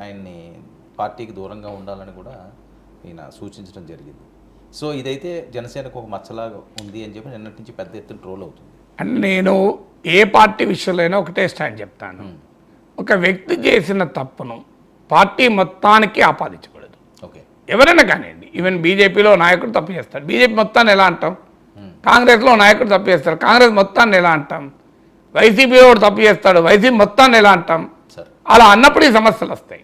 ఆయన్ని పార్టీకి దూరంగా ఉండాలని కూడా ఈయన సూచించడం జరిగింది. సో ఇదైతే జనసేనకు ఒక మచ్చలాగా ఉంది అని చెప్పి నిన్నటి నుంచి పెద్ద ఎత్తున ట్రోల్ అవుతుంది. అంటే నేను ఏ పార్టీ విషయంలో ఒకటే స్టాండ్ చెప్తాను. ఒక వ్యక్తి చేసిన తప్పును పార్టీ మొత్తానికి ఆపాదించకూడదు. ఓకే. ఎవరైనా కానివ్వండి ఈవెన్ బీజేపీలో నాయకుడు తప్పు చేస్తాడు. బీజేపీ మొత్తాన్ని ఎలా అంటాం? కాంగ్రెస్లో నాయకుడు తప్పు చేస్తాడు. కాంగ్రెస్ మొత్తాన్ని ఎలా అంటాం? వైసీపీలో తప్పు చేస్తాడు. వైసీపీ మొత్తాన్ని ఎలా అంటాం? అలా అన్నప్పుడు ఈ సమస్యలు వస్తాయి.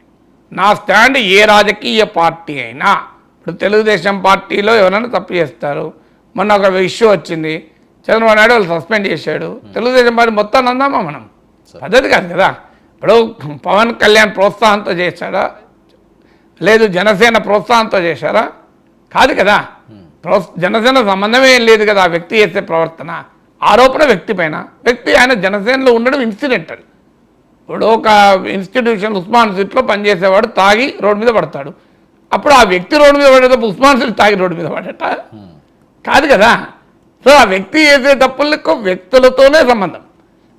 నా స్టాండ్ ఏ రాజకీయ పార్టీ అయినా ఇప్పుడు తెలుగుదేశం పార్టీలో ఎవరైనా తప్పు చేస్తారు. మొన్న ఒక ఇష్యూ వచ్చింది. చంద్రబాబు నాయుడు వాళ్ళు సస్పెండ్ చేశాడు. తెలుగుదేశం పార్టీ మొత్తాన్ని అందామా మనం? పద్ధతి కాదు కదా. ఇప్పుడు పవన్ కళ్యాణ్ ప్రోత్సాహంతో చేశాడా? లేదు జనసేన ప్రోత్సాహంతో చేశారా? కాదు కదా. ప్రో జనసేన సంబంధమే ఏం లేదు కదా ఆ వ్యక్తి చేసే ప్రవర్తన. ఆరోపణ వ్యక్తి పైన. వ్యక్తి ఆయన జనసేనలో ఉండడం ఇన్సిడెంటల్. ఇప్పుడు ఒక ఇన్స్టిట్యూషన్ ఉస్మాన్ సీట్లో పనిచేసేవాడు తాగి రోడ్డు మీద పడతాడు. అప్పుడు ఆ వ్యక్తి రోడ్డు మీద పడేటప్పుడు ఉస్మాన్ సీట్ తాగి రోడ్డు మీద పడట? కాదు కదా? సో ఆ వ్యక్తి చేసే తప్పులకు వ్యక్తులతోనే సంబంధం.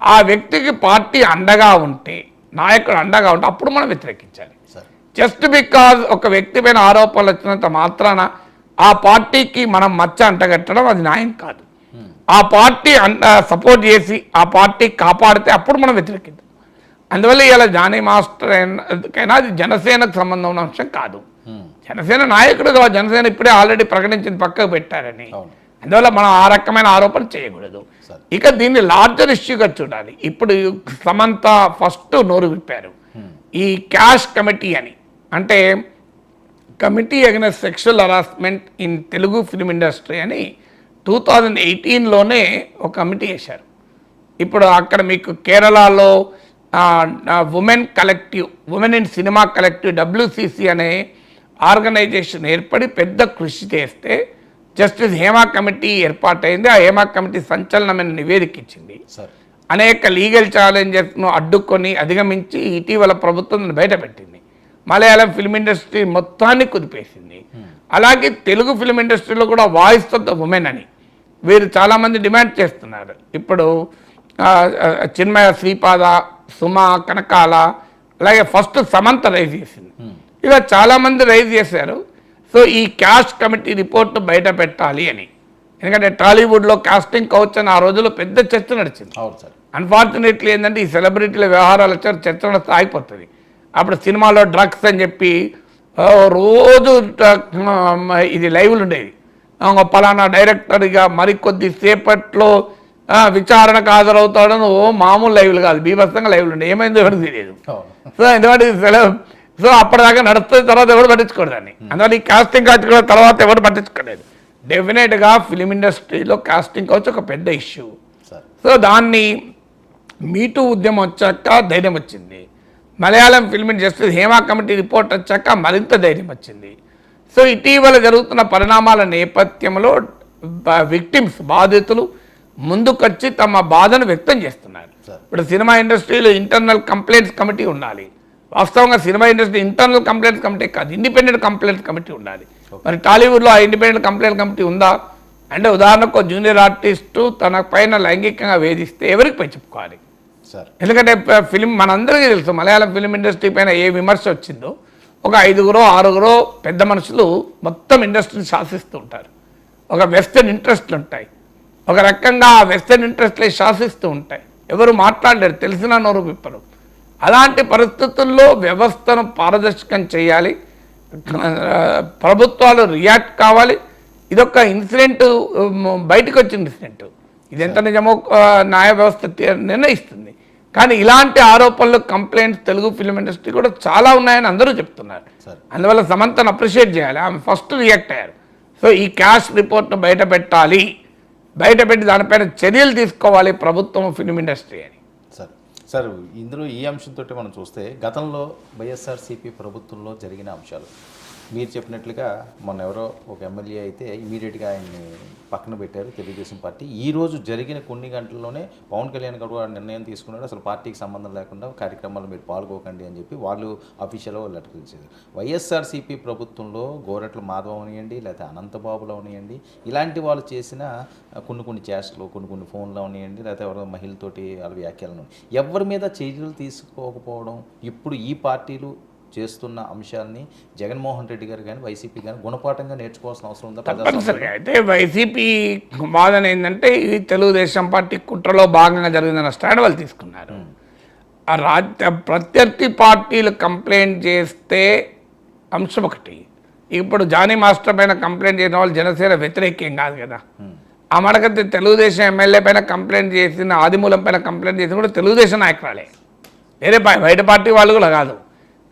ఆ వ్యక్తికి పార్టీ అండగా ఉంటే నాయకుడు అండగా ఉంటే అప్పుడు మనం వ్యతిరేకించాలి. జస్ట్ బికాజ్ ఒక వ్యక్తి పైన ఆరోపణలు వచ్చినంత మాత్రాన ఆ పార్టీకి మనం మచ్చ అంటగట్టడం అది న్యాయం కాదు. ఆ పార్టీ సపోర్ట్ చేసి ఆ పార్టీ కాపాడితే అప్పుడు మనం వ్యతిరేకిద్దాం. అందువల్ల ఇలా జానీ మాస్టర్ అయినా అది జనసేనకు సంబంధం ఉన్న అంశం కాదు. జనసేన నాయకుడుగా జనసేన ఇప్పుడే ఆల్రెడీ ప్రకటించింది పక్కకు పెట్టారని. అందువల్ల మనం ఆ రకమైన ఆరోపణ చేయకూడదు. ఇక దీన్ని లార్జర్ ఇష్యూగా చూడాలి. ఇప్పుడు సమంత ఫస్ట్ నోరు విప్పారు. ఈ క్యాష్ కమిటీ అని. అంటే committee against sexual harassment in Telugu film industry అని టూ థౌజండ్ ఎయిటీన్లోనే ఒక కమిటీ వేశారు. ఇప్పుడు అక్కడ మీకు కేరళలో women collective women in cinema collective WCC అనే ఆర్గనైజేషన్ ఏర్పడి పెద్ద కృషి చేస్తే జస్టిస్ హేమా కమిటీ ఏర్పాటైంది. ఆ హేమా కమిటీ సంచలనమైన నివేదిక ఇచ్చింది. అనేక లీగల్ ఛాలెంజెస్ను అడ్డుకొని అధిగమించి ఇటీవల ప్రభుత్వం బయటపెట్టింది. మలయాళం ఫిల్మ్ ఇండస్ట్రీ మొత్తాన్ని కుదిపేసింది. అలాగే తెలుగు ఫిల్మ్ ఇండస్ట్రీలో కూడా వాయిస్ ఆఫ్ ద ఉమెన్ అని వీరు చాలామంది డిమాండ్ చేస్తున్నారు. ఇప్పుడు చిన్మయ శ్రీపాద సుమ కనకాల అలాగే ఫస్ట్ సమంత రైజ్ చేసింది. ఇలా చాలామంది రైజ్ చేశారు. సో ఈ క్యాష్ కమిటీ రిపోర్ట్ బయట పెట్టాలి అని. ఎందుకంటే టాలీవుడ్లో కాస్టింగ్ కౌచ్ అని ఆ రోజుల్లో పెద్ద చర్చ నడిచింది. అవును సార్. అన్ఫార్చునేట్లీ ఏంటంటే ఈ సెలబ్రిటీల వ్యవహారాలు వచ్చారు చర్చ నడిస్తే ఆగిపోతుంది అప్పుడు సినిమాలో డ్రగ్స్ అని చెప్పి రోజు ఇది లైవ్లు ఉండేది పలానా డైరెక్టర్ ఇక మరికొద్ది సేపట్లో విచారణకు హాజరవుతాడని ఓ మామూలు లైవ్లు కాదు బీభత్సంగా లైవ్లు ఉండే. ఏమైందో ఎవరికి తెలియదు. సో ఎందుకంటే సెలవు. సో అప్పటిదాకా నడుస్తుంది తర్వాత ఎవరు పట్టించుకోరు దాన్ని. అందువల్ల ఈ కాస్టింగ్ కౌచ్ కూడా తర్వాత ఎవరు పట్టించుకోలేదు. డెఫినెట్గా ఫిలిం ఇండస్ట్రీలో కాస్టింగ్ కౌచ్ ఒక పెద్ద ఇష్యూ సో దాన్ని మీటూ ఉద్యమం వచ్చాక ధైర్యం వచ్చింది. Malayalam film justice Hema committee report వచ్చాక మరింత ధైర్యం వచ్చింది. సో ఇటీవల జరుగుతున్న పరిణామాల నేపథ్యంలో విక్టిమ్స్ బాధితులు ముందుకొచ్చి తమ బాధను వ్యక్తం చేస్తున్నారు. ఇప్పుడు సినిమా ఇండస్ట్రీలో ఇంటర్నల్ కంప్లైంట్స్ కమిటీ ఉండాలి. వాస్తవంగా cinema industry internal complaints committee కాదు ఇండిపెండెంట్ కంప్లైంట్స్ కమిటీ ఉండాలి. మరి టాలీవుడ్లో ఆ ఇండిపెండెంట్ కంప్లైంట్ కమిటీ ఉందా? అంటే ఉదాహరణకు జూనియర్ ఆర్టిస్టు తన పైన లైంగికంగా వేధిస్తే ఎవరికి పై చెప్పుకోవాలి? సార్. ఎందుకంటే ఫిలిం మనందరికీ తెలుసు మలయాళం ఫిలిం ఇండస్ట్రీ పైన ఏ విమర్శ వచ్చిందో ఒక ఐదుగురో ఆరుగురో పెద్ద మనుషులు మొత్తం ఇండస్ట్రీని శాసిస్తూ ఉంటారు. ఒక వెస్టర్న్ ఇంట్రెస్ట్లు ఉంటాయి. ఒక రకంగా ఆ వెస్టర్న్ ఇంట్రెస్ట్లే శాసిస్తూ ఉంటాయి. ఎవరు మాట్లాడలేరు తెలిసిన నోరు విప్పరు. అలాంటి పరిస్థితుల్లో వ్యవస్థను పారదర్శకం చేయాలి. ప్రభుత్వాలు రియాక్ట్ కావాలి. ఇదొక ఇన్సిడెంట్ బయటకు వచ్చిన ఇన్సిడెంట్. ఇది ఎంత నిజమో న్యాయ వ్యవస్థ నిర్ణయిస్తుంది. కానీ ఇలాంటి ఆరోపణలు కంప్లైంట్స్ తెలుగు ఫిలిం ఇండస్ట్రీ కూడా చాలా ఉన్నాయని అందరూ చెప్తున్నారు. సరే. అందువల్ల సమంతను అప్రిషియేట్ చేయాలి. ఆమె ఫస్ట్ రియాక్ట్ అయ్యారు. సో ఈ క్యాష్ రిపోర్ట్ను బయట పెట్టాలి. బయట పెట్టి దానిపైన చర్యలు తీసుకోవాలి ప్రభుత్వం ఫిలిం ఇండస్ట్రీ అని. సార్ సార్ ఇందులో ఈ అంశంతో మనం చూస్తే గతంలో వైఎస్ఆర్సీపీ ప్రభుత్వంలో జరిగిన అంశాలు. మీరు చెప్పినట్లుగా మొన్న ఎవరో ఒక ఎమ్మెల్యే అయితే ఇమీడియట్గా ఆయన్ని పక్కన పెట్టారు తెలుగుదేశం పార్టీ. ఈ రోజు జరిగిన కొన్ని గంటల్లోనే పవన్ కళ్యాణ్ గారు నిర్ణయం తీసుకున్నాడు. అసలు పార్టీకి సంబంధం లేకుండా కార్యక్రమాలు మీరు పాల్గొకండి అని చెప్పి వాళ్ళు అఫీషియల్గా లెటర్ ఇచ్చారు వైఎస్ఆర్సీపీ ప్రభుత్వంలో గోరట్ల మాధవ్ అవనియండి లేకపోతే అనంతబాబులు అవనియండి ఇలాంటి వాళ్ళు చేసిన కొన్ని కొన్ని చేష్టలు కొన్ని కొన్ని ఫోన్లు అవనియండి లేకపోతే ఎవరో మహిళతోటి వాళ్ళ వ్యాఖ్యలను. ఎవరి మీద చర్యలు తీసుకోకపోవడం ఇప్పుడు ఈ పార్టీలు చేస్తున్న అంశాన్ని జగన్మోహన్ రెడ్డి గారు కానీ వైసీపీ కానీ గుణపాఠంగా నేర్చుకోవాల్సిన అవసరం ఉందా? తప్పనిసరిగా. అయితే వైసీపీ వాదన ఏంటంటే ఇది తెలుగుదేశం పార్టీ కుట్రలో భాగంగా జరిగిందన్న స్టాండ్ వాళ్ళు తీసుకున్నారు. ఆ రాజ్య ప్రత్యర్థి పార్టీలు కంప్లైంట్ చేస్తే అంశం ఒకటి. ఇప్పుడు జానీ మాస్టర్ పైన కంప్లైంట్ చేసిన వాళ్ళు జనసేన వ్యతిరేకం కాదు కదా. ఆ మనకైతే తెలుగుదేశం ఎమ్మెల్యే పైన కంప్లైంట్ చేసిన ఆదిమూలం పైన కంప్లైంట్ చేసిన కూడా తెలుగుదేశం నాయకురాలే. వేరే బయట పార్టీ వాళ్ళు కూడా కాదు.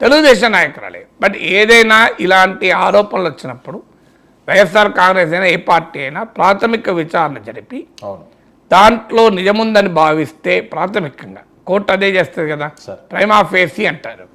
తెలుగుదేశం నాయకురాలే. బట్ ఏదైనా ఇలాంటి ఆరోపణలు వచ్చినప్పుడు వైఎస్ఆర్ కాంగ్రెస్ అయినా ఏ పార్టీ అయినా ప్రాథమిక విచారణ జరిపి దాంట్లో నిజముందని భావిస్తే ప్రాథమికంగా కోర్టు అదే చేస్తుంది కదా? సార్. ప్రైమా అంటారు.